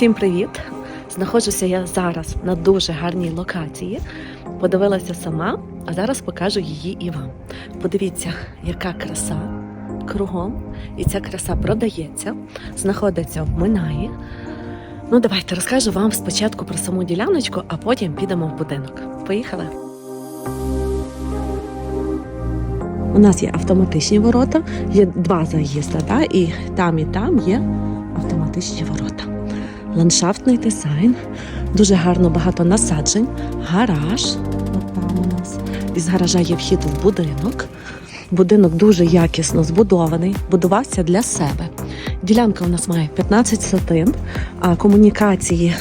Всім привіт! Знаходжуся я зараз на дуже гарній локації. Подивилася сама, а зараз покажу її і вам. Подивіться, яка краса кругом. І ця краса продається, знаходиться в Минаї. Ну, давайте розкажу вам спочатку про саму діляночку, а потім підемо в будинок. Поїхали! У нас є автоматичні ворота, є два заїзди, да? і там, і там є автоматичні ворота. Ландшафтний дизайн, дуже гарно багато насаджень, гараж. От там у нас. Із гаража є вхід в будинок. Будинок дуже якісно збудований, будувався для себе. Ділянка у нас має 15 сотин, а комунікації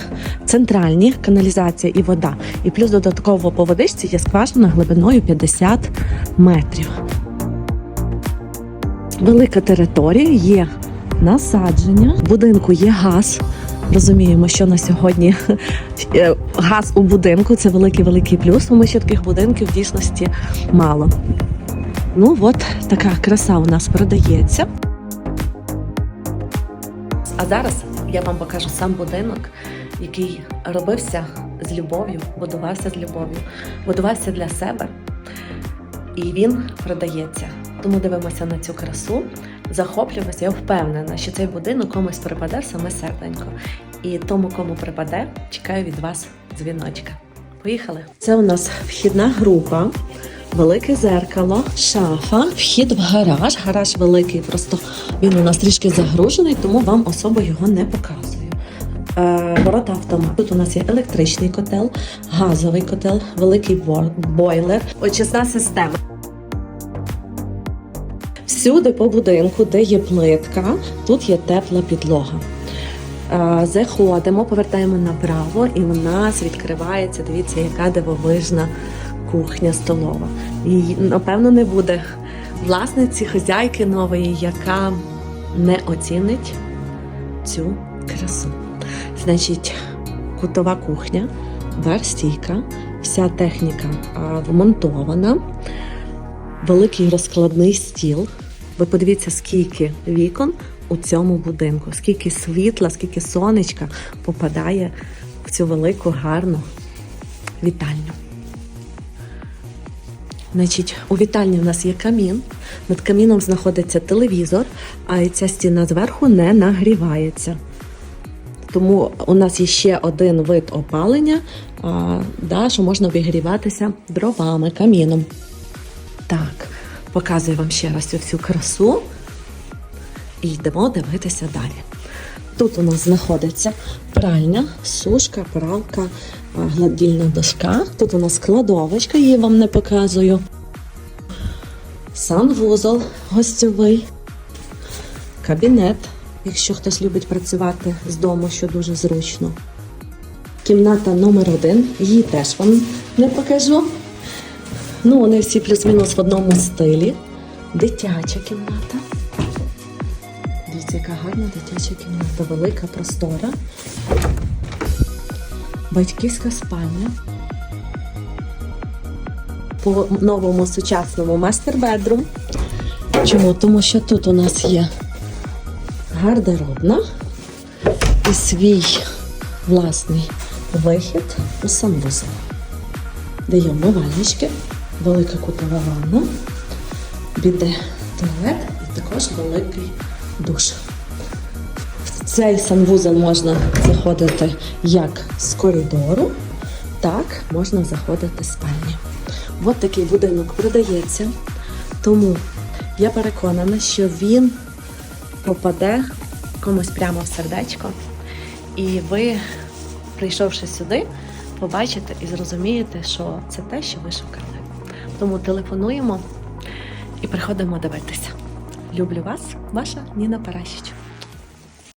центральні, каналізація і вода. І плюс додатково по водичці є скважина глибиною 50 метрів. Велика територія, є насадження, в будинку є газ. Розуміємо, що на сьогодні е, газ у будинку це великий великий плюс, тому що таких будинків в дійсності мало. Ну от така краса у нас продається. А зараз я вам покажу сам будинок, який робився з любов'ю, будувався з любов'ю, будувався для себе. І він продається. Тому дивимося на цю красу, захоплюємося. Я впевнена, що цей будинок комусь припаде в саме серденько. І тому, кому припаде, чекаю від вас дзвіночка. Поїхали! Це у нас вхідна група, велике зеркало, шафа, вхід в гараж. Гараж великий, просто він у нас трішки загружений, тому вам особо його не показую. Е, Ворота автомат. Тут у нас є електричний котел, газовий котел, великий бойлер, очисна система. Всюди по будинку, де є плитка, тут є тепла підлога. Е, Заходимо, повертаємо направо, і у нас відкривається. Дивіться, яка дивовижна кухня столова. І напевно не буде власниці, хазяйки нової, яка не оцінить цю красу. Значить, кутова кухня, бар-стійка, вся техніка вмонтована, великий розкладний стіл. Ви подивіться, скільки вікон у цьому будинку, скільки світла, скільки сонечка попадає в цю велику гарну вітальню. Значить, у вітальні в нас є камін. Над каміном знаходиться телевізор, а ця стіна зверху не нагрівається. Тому у нас є ще один вид опалення, а, да, що можна обігріватися дровами, каміном. Так, показую вам ще раз цю красу. І йдемо дивитися далі. Тут у нас знаходиться пральня, сушка, пралка, гладільна дошка. Тут у нас кладовочка, її вам не показую. Санвузол гостьовий, кабінет, якщо хтось любить працювати з дому, що дуже зручно. Кімната номер один, її теж вам не покажу. Ну, вони всі плюс-мінус в одному стилі. Дитяча кімната. Дивіться, яка гарна дитяча кімната, велика, простора. Батьківська спальня. По новому сучасному мастер-бедрум. Чому? Тому що тут у нас є гардеробна і свій власний вихід у санвузол, де є велика кутова ванна, біде туалет і також великий душ. В цей санвузол можна заходити як з коридору, так можна заходити з спальні. От такий будинок продається, тому я переконана, що він попаде комусь прямо в сердечко, і ви, прийшовши сюди, побачите і зрозумієте, що це те, що ви шукали. Тому телефонуємо і приходимо дивитися. Люблю вас, ваша Ніна Паращич.